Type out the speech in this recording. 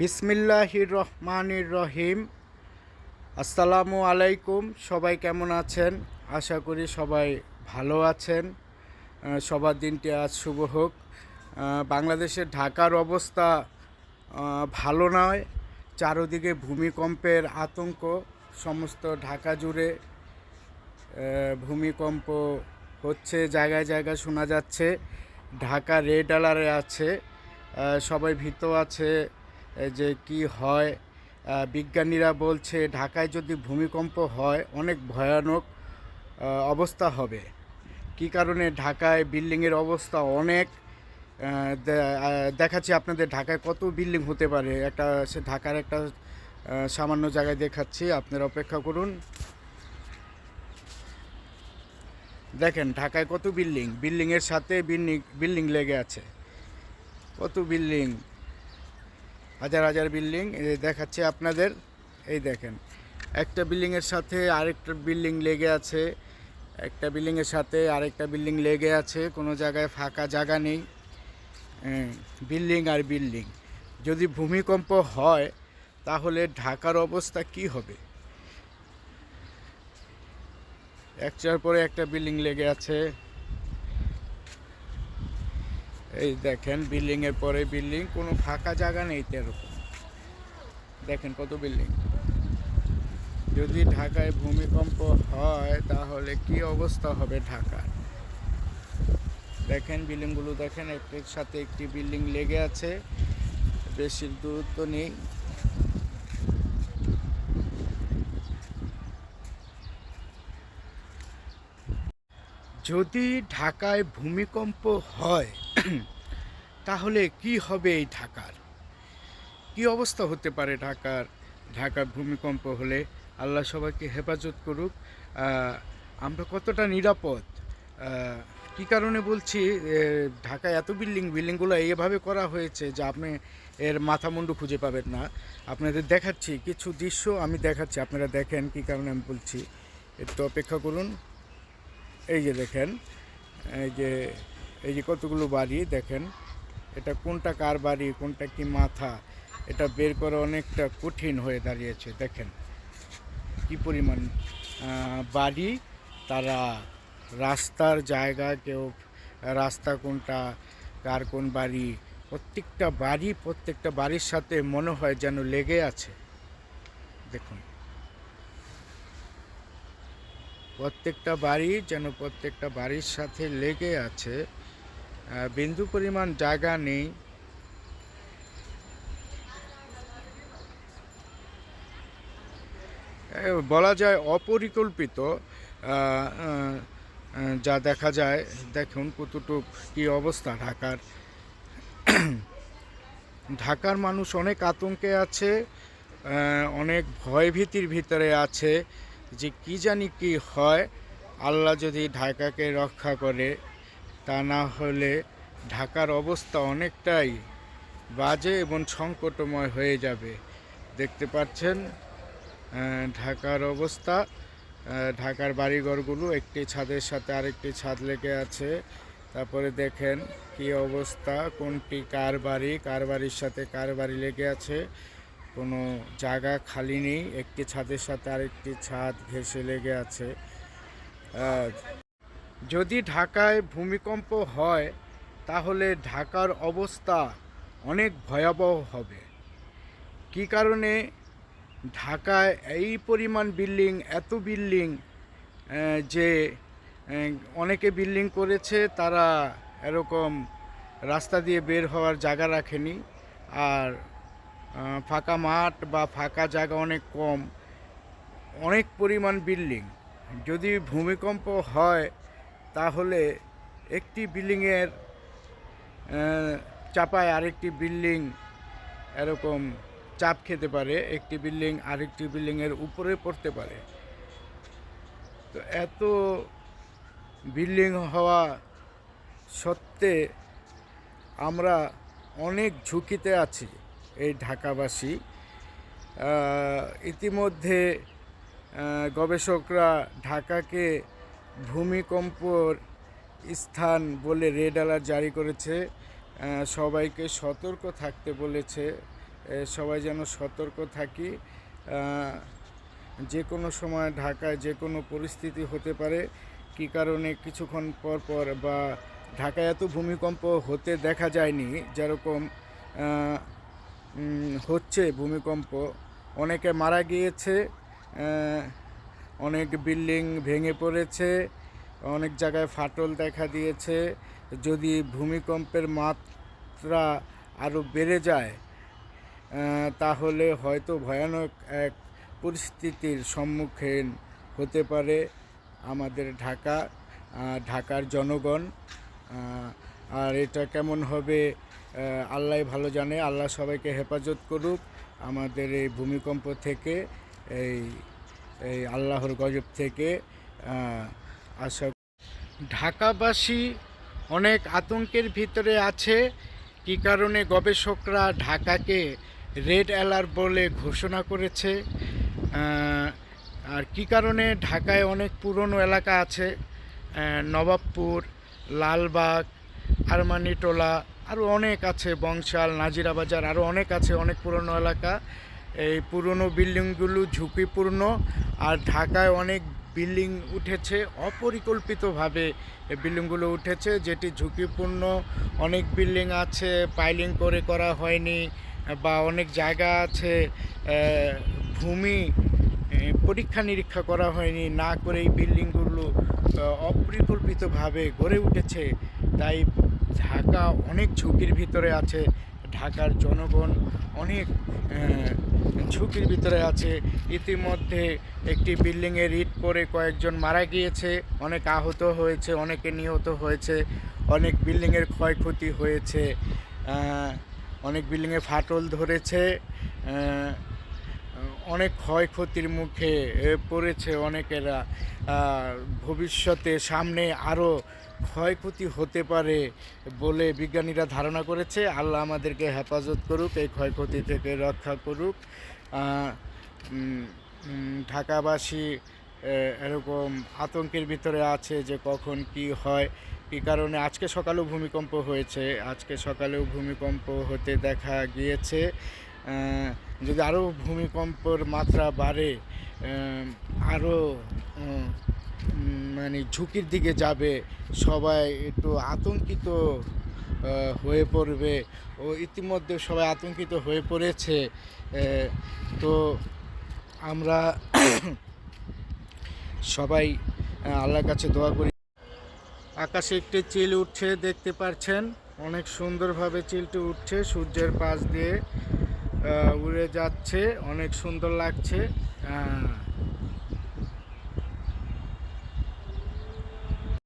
বিসমিল্লাহির রহমানির রহিম আসসালামু আলাইকুম, সবাই কেমন আছেন? আশা করি সবাই ভালো আছেন। সবার দিনটি আজ শুভ হোক। বাংলাদেশের ঢাকার অবস্থা ভালো নয়। চারদিকে ভূমিকম্পের আতঙ্ক, সমস্ত ঢাকা জুড়ে ভূমিকম্প হচ্ছে, জায়গায় জায়গায় শোনা যাচ্ছে। ঢাকা রেড অ্যালারে আছে। সবাই ভীত আছে। যে কি হয় বিজ্ঞানীরা বলছে ঢাকায় যদি ভূমিকম্প হয়, অনেক ভয়ানক অবস্থা হবে। কি কারণে? ঢাকায় বিল্ডিংয়ের অবস্থা অনেক। দেখাচ্ছি আপনাদের ঢাকায় কত বিল্ডিং হতে পারে। একটা সে ঢাকার একটা সামান্য জায়গায় দেখাচ্ছি, আপনারা অপেক্ষা করুন। দেখেন, ঢাকায় কত বিল্ডিং? বিল্ডিংয়ের সাথে বিল্ডিং বিল্ডিং লেগে আছে। কত বিল্ডিং? হাজার হাজার বিল্ডিং দেখাচ্ছে আপনাদের, এই দেখেন। একটা বিল্ডিংয়ের সাথে আরেকটা বিল্ডিং লেগে আছে, একটা বিল্ডিংয়ের সাথে আরেকটা বিল্ডিং লেগে আছে, কোনো জায়গায় ফাঁকা জায়গা নেই। বিল্ডিং আর বিল্ডিং। যদি ভূমিকম্প হয়, তাহলে ঢাকার অবস্থা কি হবে? একটার পরে একটা বিল্ডিং লেগে আছে। এই দেখেন বিল্ডিং এর পরে বিল্ডিং কোনো ফাঁকা জায়গা নেই তো এরকম। দেখেন কত বিল্ডিং যদি ঢাকায় ভূমিকম্প হয়, তাহলে কি অবস্থা হবে ঢাকার? দেখেন বিল্ডিংগুলো দেখেন, একটির সাথে একটি বিল্ডিং লেগে আছে। বেশি দূরত্ব নেই। যদি ঢাকায় ভূমিকম্প হয় তাহলে কি হবে এই ঢাকার? কি অবস্থা হতে পারে ঢাকার? ঢাকার ভূমিকম্প হলে আল্লাহ সবাইকে হেফাজত করুক। আমরা কতটা নিরাপদ? কি কারণে বলছি ঢাকায় এত বিল্ডিং, বিল্ডিংগুলো এভাবে করা হয়েছে যে আপনি এর মাথা মুন্ডু খুঁজে পাবেন না। আপনাদের দেখাচ্ছি কিছু দৃশ্য, আমি দেখাচ্ছি, আপনারা দেখেন কি কারণে আমি বলছি। একটু অপেক্ষা করুন। এই যে দেখেন, এই যে এই যে কতগুলো বাড়ি, দেখেন, এটা কোনটা কার বাড়ি, কোনটা কি মাথা, এটা বের করা অনেকটা কঠিন হয়ে দাঁড়িয়েছে, দেখেন। কি পরিমাণ বাড়ি, তারা রাস্তার জায়গা, কেউ রাস্তা কোনটা, কার কোন বাড়ি, প্রত্যেকটা বাড়ি, প্রত্যেকটা বাড়ির সাথে মনে হয় যেন লেগে আছে। দেখুন। প্রত্যেকটা বাড়ি যেন প্রত্যেকটা বাড়ির সাথে লেগে আছে। বিন্দু পরিমাণ জায়গা নেই। বলা যায় অপরিকল্পিত যা দেখা যায়। দেখুন কতটুক কি অবস্থা ঢাকার। ঢাকার মানুষ অনেক আতঙ্কে আছে অনেক ভয়ভীতির ভিতরে আছে যে কি জানি কি হয়। আল্লাহ যদি ঢাকাকে রক্ষা করে। তা না হলে ঢাকার অবস্থা অনেকটাই বাজে এবং সংকটময় হয়ে যাবে। দেখতে পাচ্ছেন ঢাকার অবস্থা। ঢাকার বাড়িঘরগুলো একটি ছাদের সাথে আরেকটি ছাদ লেগে আছে। তারপরে দেখেন কি অবস্থা, কোনটি কার বাড়ি, কার বাড়ির সাথে কার বাড়ি লেগে আছে। কোনো জায়গা খালি নেই, একটি ছাদের সাথে আরেকটি ছাদ ঘেঁষে লেগে আছে। যদি ঢাকায় ভূমিকম্প হয়, তাহলে ঢাকার অবস্থা অনেক ভয়াবহ হবে। কি কারণে? ঢাকায় এই পরিমাণ বিল্ডিং, এত বিল্ডিং যে অনেকে বিল্ডিং করেছে, তারা এরকম রাস্তা দিয়ে বের হওয়ার জায়গা রাখেনি। আর ফাঁকা মাঠ বা ফাঁকা জায়গা অনেক কম। অনেক পরিমাণ বিল্ডিং। যদি ভূমিকম্প হয় তাহলে একটি বিল্ডিংয়ের চাপায় আরেকটি বিল্ডিং এরকম চাপ খেতে পারে, একটি বিল্ডিং আরেকটি বিল্ডিংয়ের উপরে পড়তে পারে। তো এত বিল্ডিং হওয়া সত্ত্বে আমরা অনেক ঝুঁকিতে আছি এই ঢাকাবাসী। ইতিমধ্যে গবেষকরা ঢাকাকে ভূমিকম্পর স্থান বলে রেড অ্যালার্ট জারি করেছে। সবাইকে সতর্ক থাকতে বলেছে। সবাই যেন সতর্ক থাকি। যে কোনো সময় ঢাকায় যে কোনো পরিস্থিতি হতে পারে। কী কারণে? কিছুক্ষণ পর পর বা ঢাকায় এত ভূমিকম্প হতে দেখা যায়নি। যেরকম হচ্ছে ভূমিকম্প। অনেকে মারা গিয়েছে। অনেক বিল্ডিং ভেঙে পড়েছে, অনেক জায়গায় ফাটল দেখা দিয়েছে। যদি ভূমিকম্পের মাত্রা আরও বেড়ে যায় তাহলে হয়তো ভয়ানক এক পরিস্থিতির সম্মুখীন হতে পারে আমাদের ঢাকা ঢাকার জনগণ। আর এটা কেমন হবে আল্লাহ ভালো জানে। আল্লাহ সবাইকে হেফাজত করুক আমাদের এই ভূমিকম্প থেকে, এই এই আল্লাহর গজব থেকে আশা ঢাকাবাসী অনেক আতঙ্কের ভিতরে আছে। কী কারণে গবেষকরা ঢাকাকে রেড অ্যালার্ট বলে ঘোষণা করেছে আর কী কারণে ঢাকায় অনেক পুরনো এলাকা আছে নবাবপুর, লালবাগ, আরমানিটোলা, আরও অনেক আছে, বংশাল নাজিরা বাজার আরও অনেক আছে, অনেক পুরনো এলাকা। এই পুরনো বিল্ডিংগুলো ঝুঁকিপূর্ণ আর ঢাকায় অনেক বিল্ডিং উঠেছে, অপরিকল্পিতভাবে বিল্ডিংগুলো উঠেছে, যেটি ঝুঁকিপূর্ণ। অনেক বিল্ডিং আছে, পাইলিং করে করা হয়নি বা অনেক জায়গা আছে ভূমি পরীক্ষা নিরীক্ষা করা হয়নি, না করে এই বিল্ডিংগুলো অপরিকল্পিতভাবে গড়ে উঠেছে। তাই ঢাকা অনেক ঝুঁকির ভিতরে আছে, ঢাকার জনগণ অনেক ঝুঁকির ভিতরে আছে। ইতিমধ্যে একটি বিল্ডিংয়ের ইট পড়ে কয়েকজন মারা গিয়েছে। অনেক আহত হয়েছে, অনেকে নিহত হয়েছে, অনেক বিল্ডিংয়ের ক্ষয়ক্ষতি হয়েছে। অনেক বিল্ডিংয়ে ফাটল ধরেছে। অনেক ক্ষয়ক্ষতির মুখে পড়েছে অনেকেরা। ভবিষ্যতে সামনে আরও ক্ষয়ক্ষতি হতে পারে বলে বিজ্ঞানীরা ধারণা করেছে। আল্লাহ আমাদেরকে হেফাজত করুক, এই ক্ষয়ক্ষতি থেকে রক্ষা করুক। ঢাকাবাসী এরকম আতঙ্কের ভিতরে আছে যে কখন কি হয়, কী কারণে? আজকে সকালেও ভূমিকম্প হয়েছে। আজকে সকালেও ভূমিকম্প হতে দেখা গিয়েছে। যদি আরও ভূমিকম্পর মাত্রা বাড়ে আরও মানে ঝুঁকির দিকে যাবে, সবাই একটু আতঙ্কিত হয়ে পড়বে। ও ইতিমধ্যে সবাই আতঙ্কিত হয়ে পড়েছে। তো আমরা সবাই আল্লাহর কাছে দোয়া করি। আকাশে একটি চিল উঠছে, দেখতে পাচ্ছেন অনেক সুন্দরভাবে চিলটি উঠছে সূর্যের পাশ দিয়ে। উড়ে যাচ্ছে অনেক সুন্দর লাগছে। আহ,